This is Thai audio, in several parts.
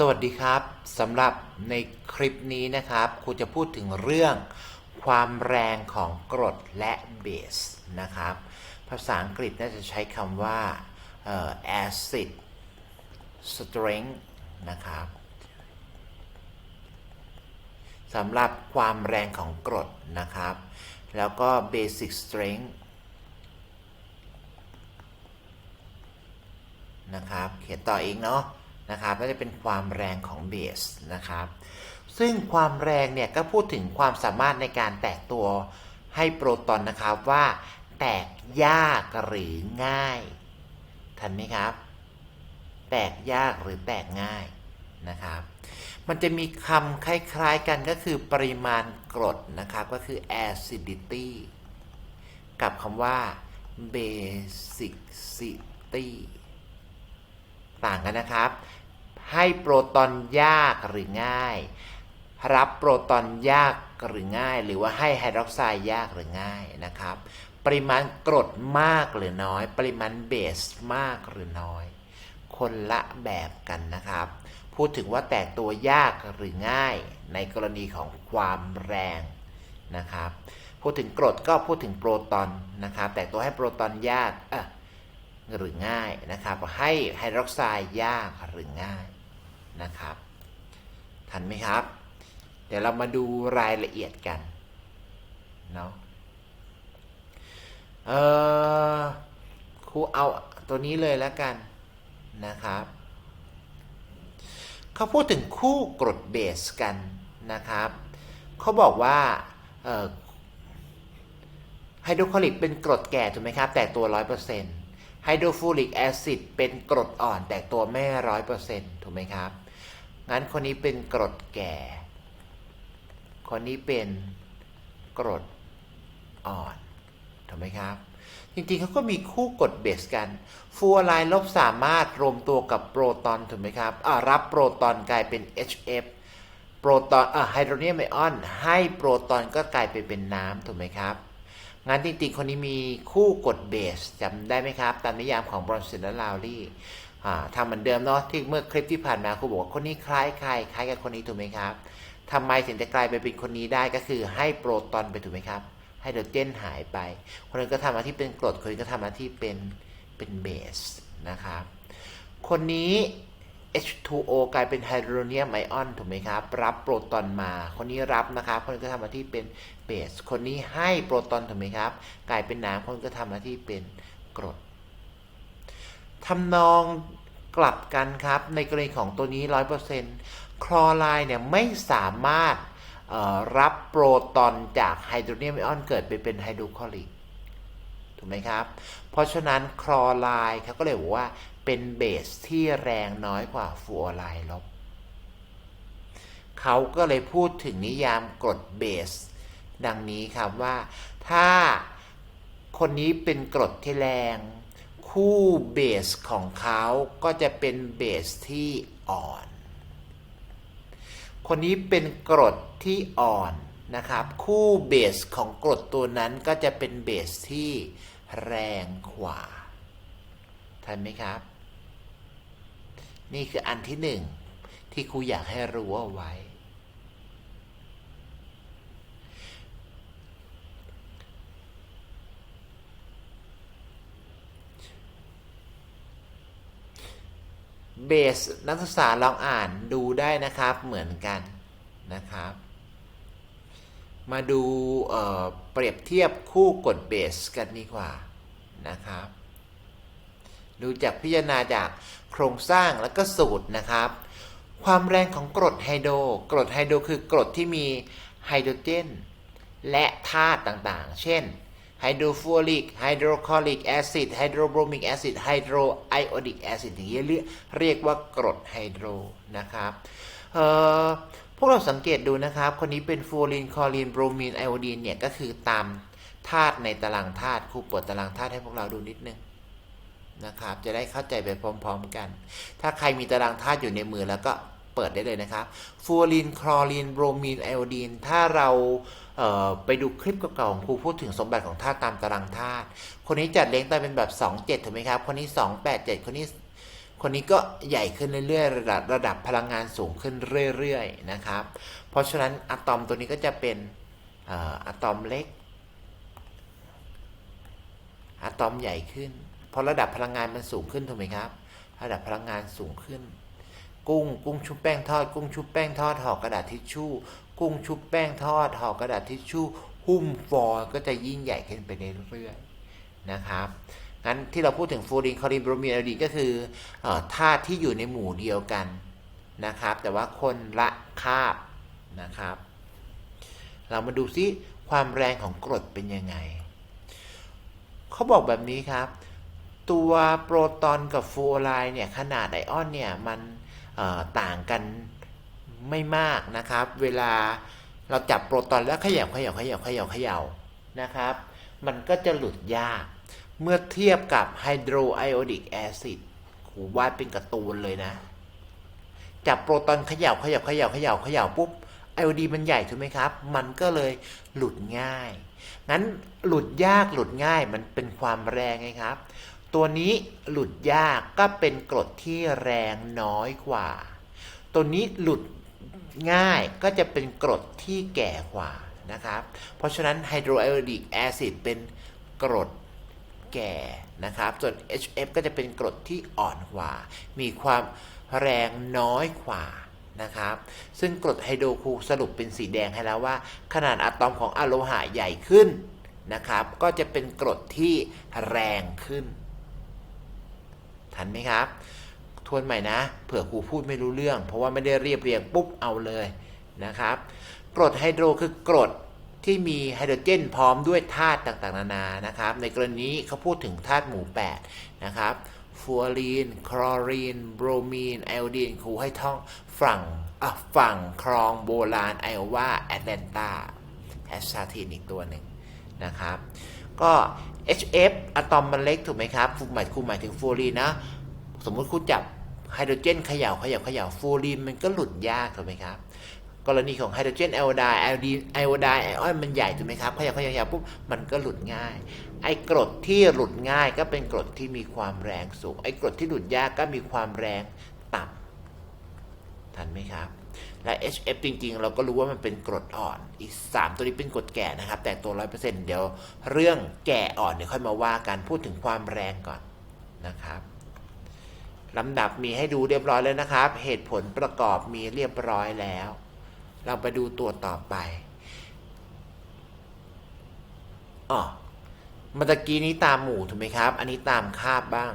สวัสดีครับสำหรับในคลิปนี้นะครับครูจะพูดถึงเรื่องความแรงของกรดและเบสนะครับ ภาษาอังกฤษน่าจะใช้คำว่า acid strength นะครับสำหรับความแรงของกรดนะครับ แล้วก็ basic strength นะครับ เขียนต่อเองเนาะ นะครับก็จะเป็นความแรงของเบสนะครับซึ่งความแรงเนี่ยก็พูดถึงความสามารถในการแตกตัวให้โปรตอนนะครับว่าแตกยากหรือง่าย ทันไหมครับ แตกยากหรือแตกง่ายนะครับ มันจะมีคำคล้ายๆกันก็คือปริมาณกรดนะครับ ก็คือ acidity กับคำว่า basicity ต่างกันนะครับ ให้โปรตอนยากหรือง่าย รับโปรตอนยากหรือง่าย หรือว่าให้ไฮดรอกไซด์ยากหรือง่ายนะครับ ปริมาณกรดมากหรือน้อย ปริมาณเบสมากหรือน้อย คนละแบบกันนะครับ พูดถึงว่าแตกตัวยากหรือง่าย ในกรณีของความแรงนะครับ พูดถึงกรดก็พูดถึงโปรตอนนะครับ แตกตัวให้โปรตอนยากเออหรือง่ายนะครับ ให้ไฮดรอกไซด์ยากหรือง่าย นะครับ ทันไหมครับ เดี๋ยวเรามาดูรายละเอียดกันเนาะเออครูเอาตัวนี้เลยแล้วกันนะครับเขาพูดถึงคู่กรดเบสกันนะครับเขาบอกว่าไฮโดรคลอริกเป็นกรดแก่ถูกไหมครับ แตกตัว 100%ไฮโดรฟูริกแอซิดเป็นกรดอ่อน แตกตัวไม่ร้อยเปอร์เซ็นต์ถูกไหมครับ งั้นคนนี้เป็นกรดแก่ คนนี้เป็นกรดอ่อนถูกไหมครับ จริงๆเขาก็มีคู่กรดเบสกัน ฟูออไรด์ลบสามารถรวมตัวกับโปรตอนถูกไหมครับรับโปรตอนกลายเป็น HF โปรตอนไฮโดรเนียมไอออน ให้โปรตอนก็กลายไปเป็นน้ำถูกไหมครับงั้นจริงๆคนนี้มีคู่กดเบสจำได้ไหมครับ ตามนิยามของบรอนซินและลาวลี่ ทำเหมือนเดิมเนาะที่เมื่อคลิปที่ผ่านมาครูบอกว่าคนนี้คล้ายใครคล้ายกับคนนี้ถูกไหมครับทำไมถึงจะกลายไปเป็นคนนี้ได้ก็คือให้โปรตอนไปถูกไหมครับไฮโดรเจนหายไป คนนึงก็ทำหน้าที่เป็นกรดคนนึงก็ทำหน้าที่เป็นเป็นเบสนะครับคนนี้ H2O กลายเป็นไฮโดรเนียมไอออนถูกไหมครับ รับโปรตอนมา คนนี้รับนะครับ คนก็ทำหน้าที่เป็นเบส คนนี้ให้โปรตอนถูกไหมครับ กลายเป็นน้ำคนก็ทำหน้าที่เป็นกรดทำนอง กลับกันครับ ในกรณีของตัวนี้ 100%คลอไรด์เนี่ยไม่สามารถรับโปรตอนจากไฮโดรเนียมไอออนเกิดไปเป็นไฮโดรคลอริกถูกไหมครับ เพราะฉะนั้นคลอไรด์เขาก็เลยบอกว่าเป็นเบสที่แรงน้อยกว่าฟลูออไรด์ลบเขาก็เลยพูดถึงนิยามกรดเบส ดังนี้ครับว่าถ้าคนนี้เป็นกรดที่แรง คู่เบสของเขาก็จะเป็นเบสที่อ่อน คนนี้เป็นกรดที่อ่อนนะครับ คู่เบสของกรดตัวนั้นก็จะเป็นเบสที่แรงกว่าทันไหมครับ นี่คืออันที่หนึ่งที่ครูอยากให้รู้เอาไว้ เบสนักศึกษาลองอ่านดูได้นะครับเหมือนกันนะครับ มาดูเเปรียบเทียบคู่กดเบสกันดีกว่านะครับ ดูจากพิจารณาจากโครงสร้างแล้วก็สูตรนะครับ ความแรงของกรดไฮโดรกรดไฮโดรคือกรดที่มีไฮโดรเจน และธาตุต่างๆ เช่น ไฮโดรฟูออริกไฮโดรคลอริกแอซิดไฮโดรโบรมิกแอซิดไฮโดรไอโอดิกแอซิดอย่างนี้เรียกเรียกว่ากรดไฮโดรนะครับเอ่อพวกเราสังเกตดูนะครับ คนนี้เป็นฟูออรินคลอรีนบรมีนไอโอดีนเนี่ยก็คือตามธาตุในตารางธาตุครูเปิดตารางธาตุให้พวกเราดูนิดนึงนะครับ จะได้เข้าใจไปพร้อม ๆ กัน ถ้าใครมีตารางธาตุอยู่ในมือแล้วก็ เปิดได้เลยนะครับฟูออรินคลอรีนโบรมีนไอโอดีนถ้าเราไปดูคลิปเก่าๆของครูพูดถึงสมบัติของธาตุตามตารางธาตุคนนี้จัดเลี้ยงตามเป็นแบบ 2 7ถูกไหมครับ คนนี้ 2 8 7 คนนี้คนนี้ก็ใหญ่ขึ้นเรื่อยๆ ระดับระดับพลังงานสูงขึ้นเรื่อยๆนะครับ เพราะฉะนั้นอะตอมตัวนี้ก็จะเป็นเอ่ออะตอมเล็กอะตอมใหญ่ขึ้นเพราะระดับพลังงานมันสูงขึ้นถูกไหมครับ ระดับพลังงานสูงขึ้น กุ้ง กุ้งชุบแป้งทอด กุ้งชุบแป้งทอดห่อกระดาษทิชชู่ กุ้งชุบแป้งทอดห่อกระดาษทิชชู่ หุ้มฟอยล์ก็จะยิ่งใหญ่ขึ้นไปเรื่อยๆนะครับงั้นที่เราพูดถึงฟูรีนคอรีนบรมีนอโอดีก็คือธาตุที่อยู่ในหมู่เดียวกันนะครับ แต่ว่าคนละคาบนะครับ เรามาดูซิความแรงของกรดเป็นยังไง เขาบอกแบบนี้ครับ ตัวโปรตอนกับฟลูออไรด์เนี่ยขนาดไอออนเนี่ยมัน ต่างกันไม่มากนะครับ เวลาเราจับโปรตอนแล้วขย่าเขย่าเขย่าเขย่าเขย่านะครับ มันก็จะหลุดยาก เมื่อเทียบกับไฮโดรไอโอดิกแอซิดหูวาดเป็นการ์ตูนเลยนะ จับโปรตอนขย่าเขย่าเขย่าเขย่าเขย่าปุ๊บไอโอดีมันใหญ่ถูกไหมครับ มันก็เลยหลุดง่าย งั้นหลุดยากหลุดง่ายมันเป็นความแรงไงครับ ตัวนี้หลุดยากก็เป็นกรดที่แรงน้อยกว่า ตัวนี้หลุดง่ายก็จะเป็นกรดที่แก่กว่านะครับ เพราะฉะนั้นไฮโดรไอโอดิกแอซิดเป็นกรดแก่นะครับ ส่วน HF ก็จะเป็นกรดที่อ่อนกว่า มีความแรงน้อยกว่านะครับ ซึ่งกรดไฮโดรคูสรุปเป็นสีแดงให้แล้วว่า ขนาดอะตอมของอะโลหะใหญ่ขึ้นนะครับ ก็จะเป็นกรดที่แรงขึ้น ทันไหมครับ ทวนใหม่นะ เผื่อครูพูดไม่รู้เรื่อง เพราะว่าไม่ได้เรียบเรียงปุ๊บเอาเลยนะครับกรดไฮโดรคือกรดที่มีไฮโดรเจนพร้อมด้วยธาตุต่างๆ นานานะครับ ในกรณีเขาพูดถึงธาตุหมู่ 8 นะครับฟลูออรีน คลอรีน โบรมีน ไอโอดีน ครูให้ท่องฝั่งอะฝั่งคลองโบราณไอโอวาแอตแลนตาแอสซาทีนอีกตัวหนึ่งนะครับ ก็ HF อะตอมมันเล็กถูกไหมครับฟูหมายครูหมายถึงฟลูออรีนนะ สมมุติคุณจับไฮโดรเจนเขย่าเขย่าเขย่าฟลูออรีนมันก็หลุดยากถูกไหมครับ กรณีของไฮโดรเจนไอโอไดไอโอดีนไอโอไดไอออนมันใหญ่ถูกไหมครับเขย่าเขย่าเขย่าปุ๊บมันก็หลุดง่าย ไอ้กรดที่หลุดง่ายก็เป็นกรดที่มีความแรงสูง ไอ้กรดที่หลุดยากก็มีความแรงต่ำทันไหมครับ และ HF จริงๆ เราก็รู้ว่ามันเป็นกรดอ่อน อีก 3 ตัวนี้เป็นกรดแก่นะครับ แต่ตัว 100%เดี๋ยวเรื่องแก่อ่อนเดี๋ยวค่อยมาว่ากันพูดถึงความแรงก่อนนะครับลำดับมีให้ดูเรียบร้อยแล้วนะครับ เหตุผลประกอบมีเรียบร้อยแล้ว เราไปดูตัวต่อไปอ๋อมื่อตะกี้นี้ตามหมู่ถูกไหมครับ อันนี้ตามคาบบ้าง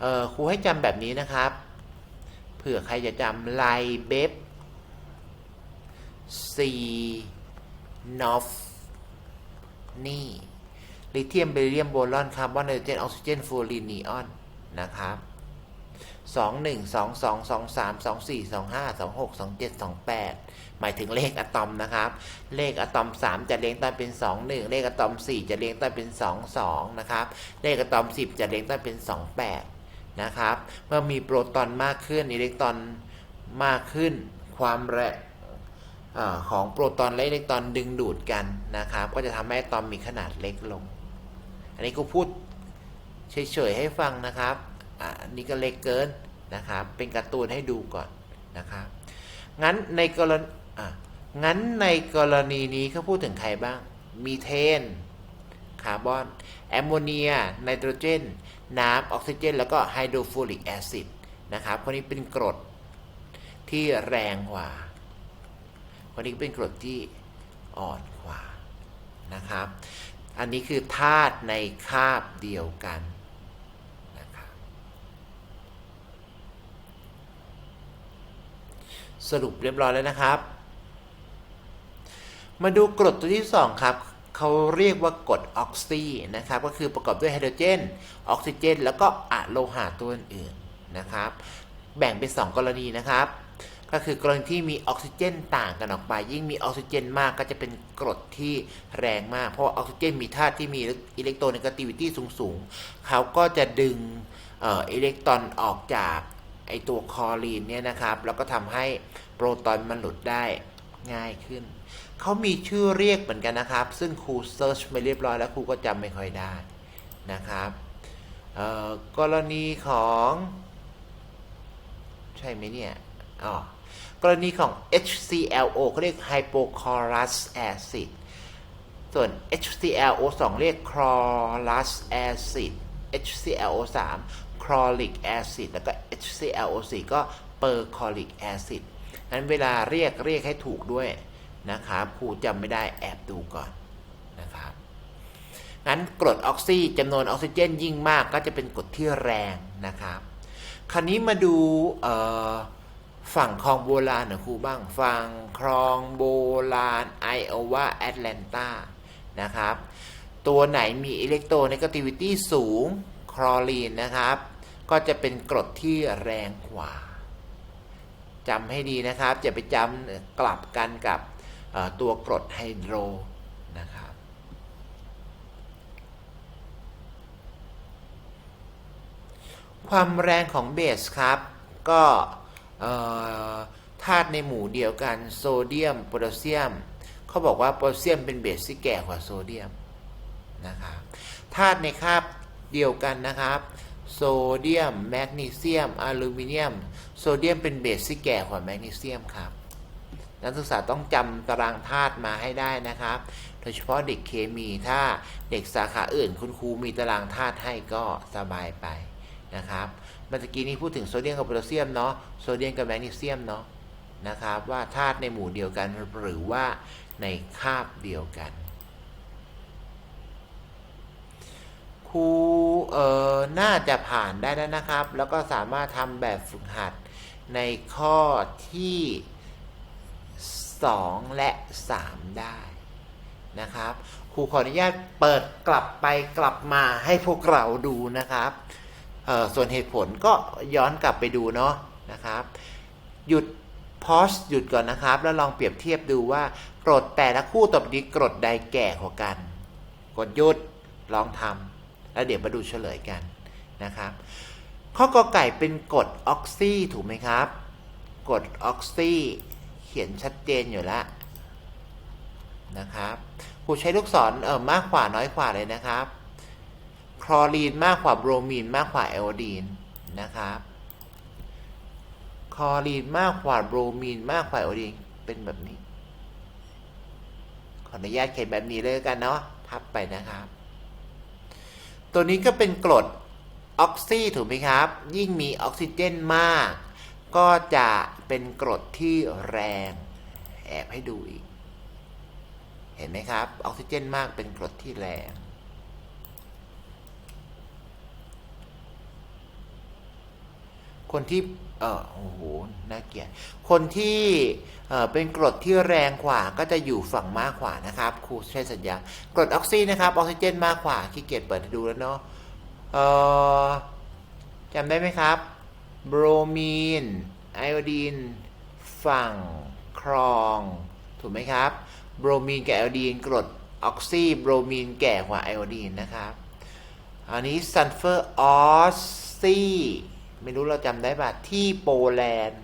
เออครูให้จำแบบนี้นะครับ เผื่อใครจะจำไลเบฟซีนอฟนี่ลิเทียมเบริเลียมโบรอนคาร์บอนไนโตรเจนออกซิเจนฟลูออรีนนีออนนะครับสองหนึ่งสองสองสองสามสองสี่สองห้าสองหกสองเจ็ดสองแปดหมายถึงเลขอะตอมนะครับ เลขอะตอมสามจะเรียงต้นเป็นสองหนึ่งเลขอะตอมสี่จะเรียงต้นเป็นสองสองนะครับ เลขอะตอมสิบจะเรียงต้นเป็นสองแปด นะครับ เมื่อมีโปรตอนมากขึ้นอิเล็กตรอนมากขึ้น ความแรงของโปรตอนและอิเล็กตรอนดึงดูดกันนะครับ ก็จะทำให้อะตอมมีขนาดเล็กลง อันนี้กูพูดเฉยๆให้ฟังนะครับอันนี้ก็เล็กเกินนะครับ เป็นการ์ตูนให้ดูก่อนนะครับ งั้นในกรณีงั้นในกรณีนี้เขาพูดถึงใครบ้าง มีเทน คาร์บอน แอมโมเนีย ไนโตรเจน น้ำออกซิเจน แล้วก็ไฮโดรฟลูริกแอซิดนะครับคนนี้เป็นกรดที่แรงกว่าคนนี้เป็นกรดที่อ่อนกว่านะครับ อันนี้คือธาตุในคาบเดียวกันนะครับสรุปเรียบร้อยแล้วนะครับ มาดูกรดตัวที่ 2 ครับ เขาเรียกว่ากรดออกซีนะครับ ก็คือประกอบด้วยไฮโดรเจน ออกซิเจน แล้วก็อะโลหะตัวอื่นๆนะครับ แบ่งเป็น 2 กรณีนะครับ ก็คือกรณีที่มีออกซิเจนต่างกันออกไป ยิ่งมีออกซิเจนมากก็จะเป็นกรดที่แรงมาก เพราะว่าออกซิเจนมีธาตุที่มีอิเล็กโทรนกาติวิตี้สูงๆ เขาก็จะดึงเอ,อ,อิเล็กตรอนออกจากไอตัวคลอรีนเนี่ยนะครับ แล้วก็ทำให้โปรตอนมันหลุดได้ง่ายขึ้น เขามีชื่อเรียกเหมือนกันนะครับ ซึ่งครูเซิร์ชไปเรียบร้อยแล้วครูก็จำไม่ค่อยได้นะครับเออกรณีของ ใช่ไหมเนี่ยอ๋อกรณีของ HClO เขาเรียก hypochlorous acid ส่วน HClO2 เรียก chlorous acid HClO3 chloric acid แล้วก็ HClO4 ก็ perchloric acid นั้นเวลาเรียกเรียกให้ถูกด้วย นะครับครูจำไม่ได้แอบดูก่อนนะครับงั้นกรดออกซิจำนวนออกซิเจนยิ่งมากก็จะเป็นกรดที่แรงนะครับคราวนี้มาดูฝั่งคลองโบราณนะครูบ้าง ฝั่งคลองโบราณไอโอวาแอตแลนตานะครับ ตัวไหนมีอิเล็กโทรเนกาติวิตี้สูงคลอรีนนะครับ ก็จะเป็นกรดที่แรงกว่าจำให้ดีนะครับ จะไปจำกลับกันกับ ตัวกรดไฮโดรนะครับความแรงของเบสครับ ก็ธาตุในหมู่เดียวกันโซเดียมโพแทสเซียมเขาบอกว่าโพแทสเซียมเป็นเบสที่แก่กว่าโซเดียมนะครับธาตุในคาบเดียวกันนะครับโซเดียมแมกนีเซียมอลูมิเนียม โซเดียมเป็นเบสที่แก่กว่าแมกนีเซียมครับ นักศึกษาต้องจำตารางธาตุมาให้ได้นะครับ โดยเฉพาะเด็กเคมีถ้าเด็กสาขาอื่น คุณครูมีตารางธาตุให้ก็สบายไปนะครับเมื่อกี้นี้พูดถึงโซเดียมกับโพแทสเซียมเนาะโซเดียมกับแมกนีเซียมเนาะนะครับว่าธาตุในหมู่เดียวกันหรือว่าในคาบเดียวกันครูเอ่อน่าจะผ่านได้แล้วนะครับ แล้วก็สามารถทำแบบฝึกหัดในข้อที่ 2 และ 3 ได้นะครับครูขออนุญาตเปิดกลับไปกลับมาให้พวกเราดูนะครับส่วนเหตุผลก็ย้อนกลับไปดูเนาะนะครับ หยุดพอสหยุดก่อนนะครับ แล้วลองเปรียบเทียบดูว่ากรดแต่ละคู่ต่อไปนี้กรดใดแก่กว่ากัน กดหยุดลองทำแล้วเดี๋ยวมาดูเฉลยกันนะครับ ข้อกอไก่เป็นกรดออกซีถูกไหมครับกรดออกซี เขียนชัดเจนอยู่แล้วนะครับครูใช้ลูกศรเออมากกว่าน้อยกว่าเลยนะครับ คลอรีนมากกว่าโบรมีนมากกว่าไอโอดีนนะครับ คลอรีนมากกว่าโบรมีนมากกว่าไอโอดีนเป็นแบบนี้ ขออนุญาตเขียนแบบนี้เลยกันเนาะทับไปนะครับ ตัวนี้ก็เป็นกรดออกซิถูกไหมครับ ยิ่งมีออกซิเจนมาก ก็จะเป็นกรดที่แรง แอบให้ดูอีก เห็นไหมครับ ออกซิเจนมากเป็นกรดที่แรงคนที่ เออโอ้โห น่าเกลียด คนที่เออเป็นกรดที่แรงกว่าก็จะอยู่ฝั่งมากกว่านะครับ ครูใช้สัญญา กรดออกซินะครับ ออกซิเจนมากกว่า ขี้เกียจเปิดให้ดูแล้วเนาะ เออจำได้ไหมครับ โบรมีน ไอโอดีน ฝั่งครอง ถูกไหมครับ โบรมีนกับไอโอดีนกรดออกซิโบรมีนแก่กว่าไอโอดีนนะครับ อันนี้ซัลเฟอร์ออสซีไม่รู้เราจำได้ป่ะ ที่โปแลนด์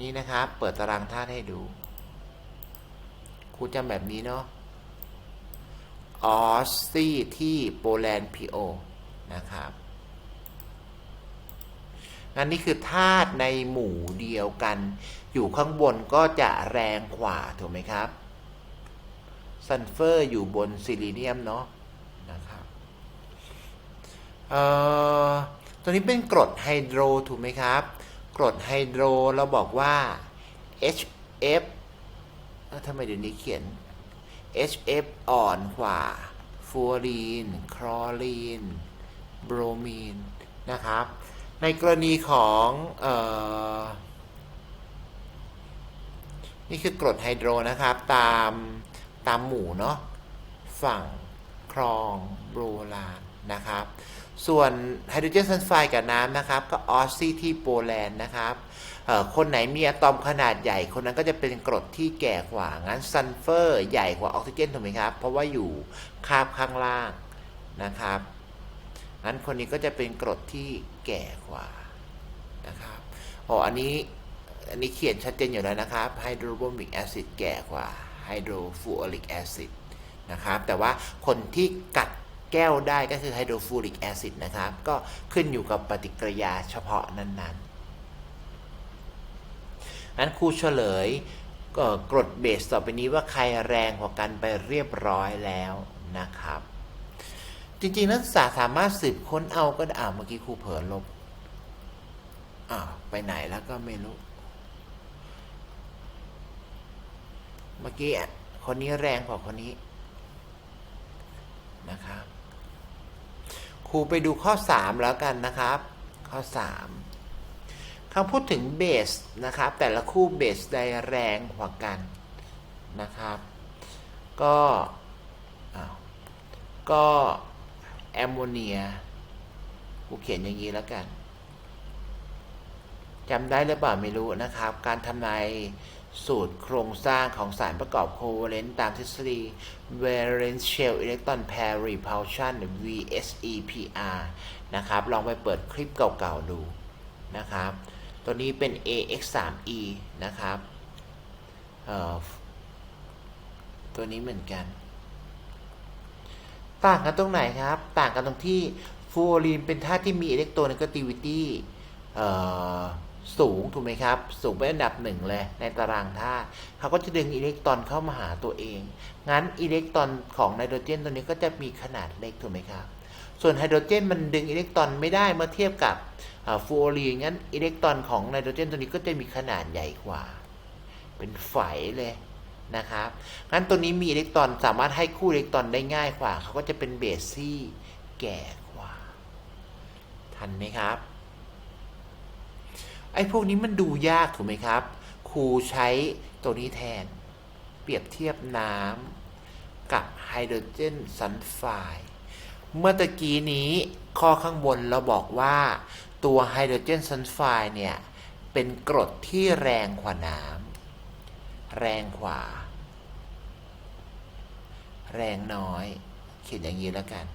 นี่นะครับ เปิดตารางธาตุให้ดู ครูจำแบบนี้เนาะออสซีที่โปแลนด์พีโอนะครับ อันนี้คือธาตุในหมู่เดียวกัน อยู่ข้างบนก็จะแรงกว่าถูกไหมครับซัลเฟอร์อยู่บนซิลิเนียมเนาะนะครับเอ่อตัวนี้เป็นกรดไฮโดรถูกไหมครับ กรดไฮโดรเราบอกว่า HF เอ้าทำไมเดี๋ยวนี้เขียน HF อ่อนกว่าฟลูออรีน คลอรีน โบรมีน นะครับ ในกรณีของออนี่คือกรดไฮโดรนะครับ ตามตามหมู่เนาะฝั่งคลองโบราณนะครับ ส่วนไฮโดรเจนซัลไฟด์กับน้ำนะครับ ก็ออสซี่ที่โปแลนด์นะครับคนไหนมีอะตอมขนาดใหญ่คนนั้นก็จะเป็นกรดที่แก่กว่างั้นซัลเฟอร์ใหญ่กว่าออกซิเจนถูกไหมครับ เพราะว่าอยู่คาบข้างล่างนะครับ งั้นคนนี้ก็จะเป็นกรดที่แก่กว่านะครับอ๋ออันนี้อันนี้เขียนชัดเจนอยู่แล้วนะครับไฮโดรโบมิกแอซิดแก่กว่าไฮโดรฟูออริกแอซิดนะครับแต่ว่าคนที่กัดแก้วได้ก็คือไฮโดรฟูริกแอซิดนะครับ ก็ขึ้นอยู่กับปฏิกิริยาเฉพาะนั้นๆงั้นครูเฉลยก็กรดเบสต่อไปนี้ว่าใครแรงกว่ากันไปเรียบร้อยแล้วนะครับ จริง ๆ นักศึกษาสามารถสืบค้นเอาก็ได้อ่าเมื่อกี้ครูเผลอลบอ้าวไปไหนแล้วก็ไม่รู้ เมื่อกี้อะคนนี้แรงกว่าคนนี้นะครับครูไปดูข้อ 3 แล้วกันนะครับ ข้อ 3คำพูดถึงเบสนะครับ แต่ละคู่เบสใดแรงกว่ากันนะครับ ก็อ้าวก็ แอมโมเนียกูเขียนอย่างนี้แล้วกันจำได้หรือเปล่าไม่รู้นะครับ การทำนายสูตรโครงสร้างของสารประกอบโคเวเลนต์ตามทฤษฎี valence shell electron pair repulsion VSEPR นะครับ ลองไปเปิดคลิปเก่าๆดูนะครับ ตัวนี้เป็น AX3E นะครับเออตัวนี้เหมือนกัน ต่างกันตรงไหนครับ ต่างกันตรงที่ฟูโอรีนเป็นธาตุที่มีอิเล็กโทรนก a ติวิตี้สูงถูกไหมครับ สูงเป็นอันดับหนึ่งเลยในตารางธาตุเขาก็จะดึงอิเล็กตรอนเข้ามาหาตัวเอง งั้นอิเล็กตรอนของไนโตรเจนตัวนี้ก็จะมีขนาดเล็กถูกไหมครับ ส่วนไฮโดรเจนมันดึงอิเล็กตรอนไม่ได้เมื่อเทียบกับฟูโอรีนงั้นอิเล็กตรอนของไนโตรเจนตัวนี้ก็จะมีขนาดใหญ่กว่า เป็นไฝเลย นะครับงั้นตัวนี้มีอิเล็กตรอนสามารถให้คู่อิเล็กตรอนได้ง่ายกว่า เขาก็จะเป็นเบสที่แก่กว่า ทันไหมครับ ไอ้พวกนี้มันดูยากถูกไหมครับ ครูใช้ตัวนี้แทน เปรียบเทียบน้ำกับไฮโดรเจนซัลไฟด์เมื่อตะกี้นี้ข้อข้างบนเราบอกว่าตัวไฮโดรเจนซัลไฟด์เนี่ย เป็นกรดที่แรงกว่าน้ำ แรงกว่าแรงน้อยเขียนอย่างนี้แล้วกัน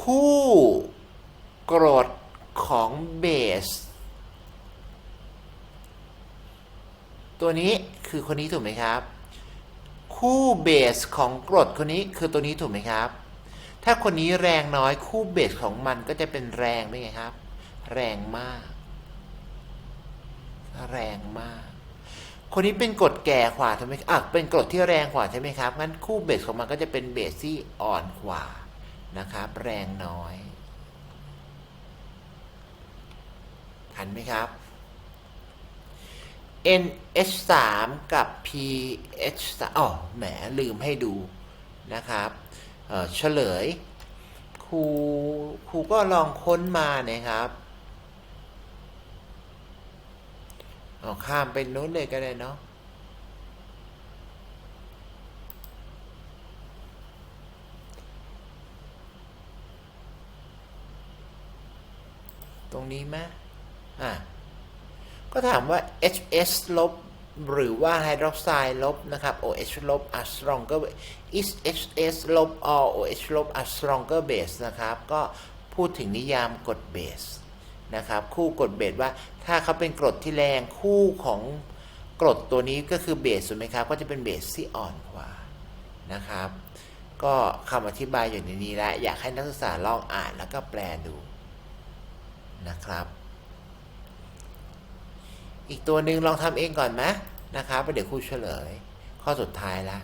คู่กรดของเบส ตัวนี้คือคนนี้ถูกไหมครับ คู่เบสของกรดคนนี้คือตัวนี้ถูกไหมครับ ถ้าคนนี้แรงน้อยคู่เบสของมันก็จะเป็นแรงเป็นไงครับ แรงมาก แรงมาก คนนี้เป็นกรดแก่กว่าใช่ไหมอะเป็นกรดที่แรงกว่าใช่ไหมครับ งั้นคู่เบสของมันก็จะเป็นเบสที่อ่อนกว่านะครับ แรงน้อย ทันไหมครับ NH3 กับ pH3 อ๋อ แหม ลืมให้ดูนะครับเเฉลย ครู ครูก็ลองค้นมานะครับ เอาข้ามไปนู้นเลยก็ได้เนาะตรงนี้ไหมอะ ก็ถามว่า HS ลบ หรือว่าไฮดรอกไซด์ลบนะครับ OH ลบ are stronger is HS ลบ or OH ลบ are stronger base นะครับ ก็พูดถึงนิยามกรดเบส นะครับคู่กรดเบสว่าถ้าเขาเป็นกรดที่แรงคู่ของกรดตัวนี้ก็คือเบสถูกไหมครับก็จะเป็นเบสที่อ่อนกว่านะครับ ก็คำอธิบายอยู่ในนี้แล้วอยากให้นักศึกษาลองอ่านแล้วก็แปลดูนะครับ อีกตัวหนึ่งลองทำเองก่อนไหมนะครับเดี๋ยวครูเฉลย ข้อสุดท้ายแล้ว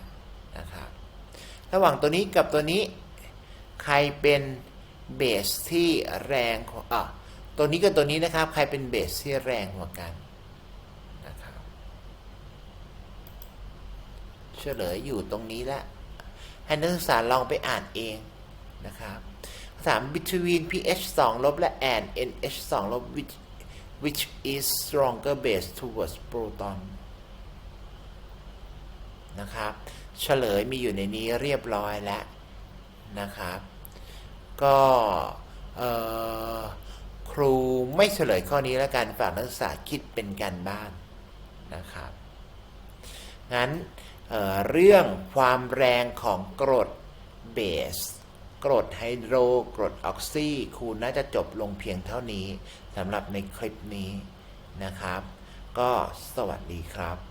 นะครับระหว่างตัวนี้กับตัวนี้ ใครเป็นเบสที่แรงกว่าอะ ตัวนี้กับตัวนี้นะครับ ใครเป็นเบสที่แรงกว่ากันนะครับเฉลยอยู่ตรงนี้แล้วให้นักศึกษาลองไปอ่านเองนะครับถาม between pH 2 ลบและ and NH 2 ลบ which which is stronger base towards proton นะครับเฉลยมีอยู่ในนี้เรียบร้อยแล้วนะครับ ก็ ครูไม่เฉลยข้อนี้แล้วกันฝากนักศึกษาคิดเป็นการบ้านนะครับ งั้นเเรื่องความแรงของกรดเบสกรดไฮโดรกรดออกซีครูน่าจะจบลงเพียงเท่านี้สำหรับในคลิปนี้นะครับ ก็สวัสดีครับ